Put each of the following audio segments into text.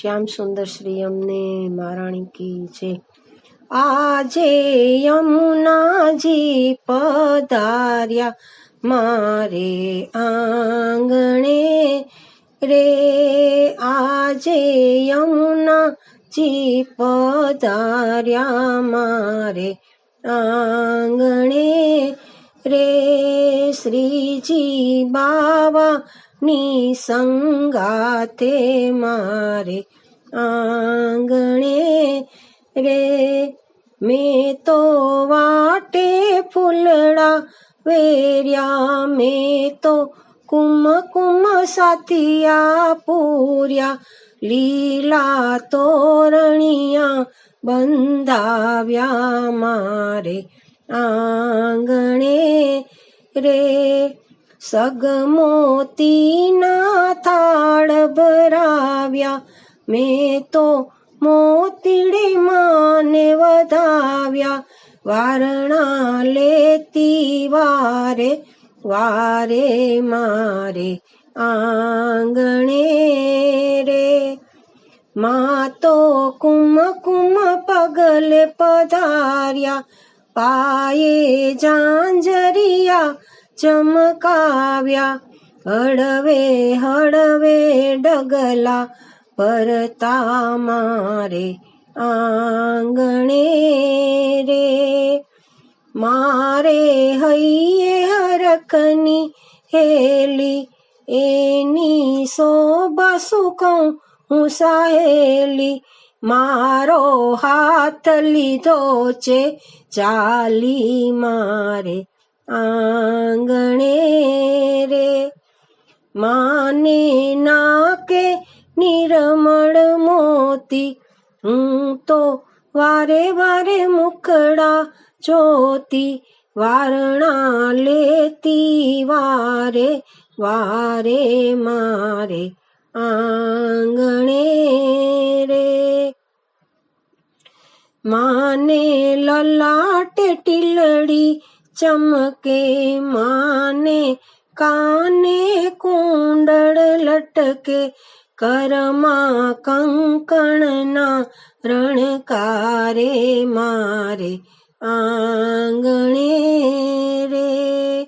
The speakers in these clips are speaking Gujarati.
શ્યામ સુંદર શ્રી અમને મહારાણી કી છે. આજે યમુનાજી પધાર્યા. મારે આંગણે રે. આજે યમુનાજી પધાર્યા. મારે આંગણે રે. શ્રીજી બાવા ની સંગાતે મારે આંગણે રે. મેં તો વાટે ફૂલડા વેર્યા, મેં તો કુમ કુમ સાથિયા પૂર્યા, લીલા તોરણિયા બંધાવ્યા મારે આંગણે રે સગમોતીના થાળ ભરાવ્યા મેં તો મોતીડે માને વધાવ્યા વારણા લેતી વારે વારે મારે આંગણે રે મા તો કુમ કુમ પગલે પધાર્યા પાયે જાંજરિયા ચમકાવ્યા, હળવે હળવે ડગલા પરતા મારે આંગણે રે. મારે હૈયે હરખની હેલી, એની શોભા કહું હું સહેલી મારો હાથ લીધો છે, ચાલી મારે આંગણે રે. માને નાકે નિરમળ મોતી, હું તો વારે વારે મુખડા જોતી, વારણા લેતી વારે વારે મારે આંગણે રે. માને લલાટે ટીલડી ચમકે, માને કાને કુંડળ લટકે, કરમા કંકણના રણકારે મારે આંગણે રે.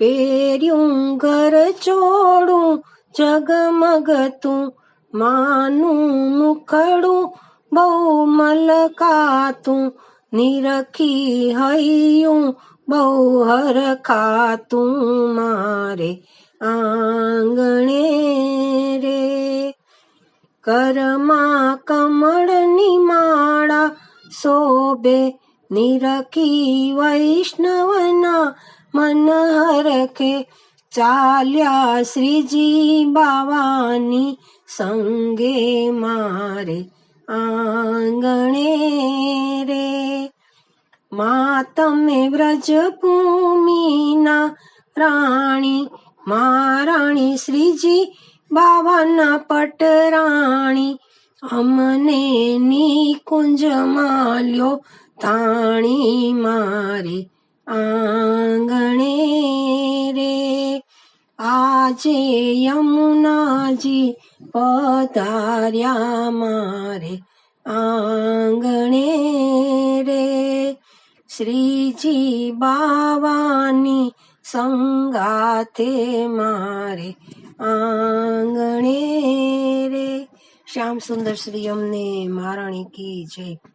પેર્યું ઘર ચોડું, જગમગતું, માનું મુખડું બહુ મલકાતું નિરખી હૈયું બહુ હરખાતું મારે આંગણે રે. કરમાં કમળની માળા શોભે, નિરખી વૈષ્ણવના મન હરખે ચાલ્યા શ્રીજી બાવાની સંગે મારે આંગણે રે. મા તમે વ્રજભૂમિના રાણી મહારાણી શ્રીજી બાવાના પટરાણી. અમને નિકુંજ માલ્યો તાણી મારે આંગણે રે. આજે યમુનાજી પધાર્યા મારે આંગણે રે. શ્રીજી બાવાની સંગાથે મારે આંગણે રે. શ્યામ સુંદર શ્રી અમને મહારાણી કી જય.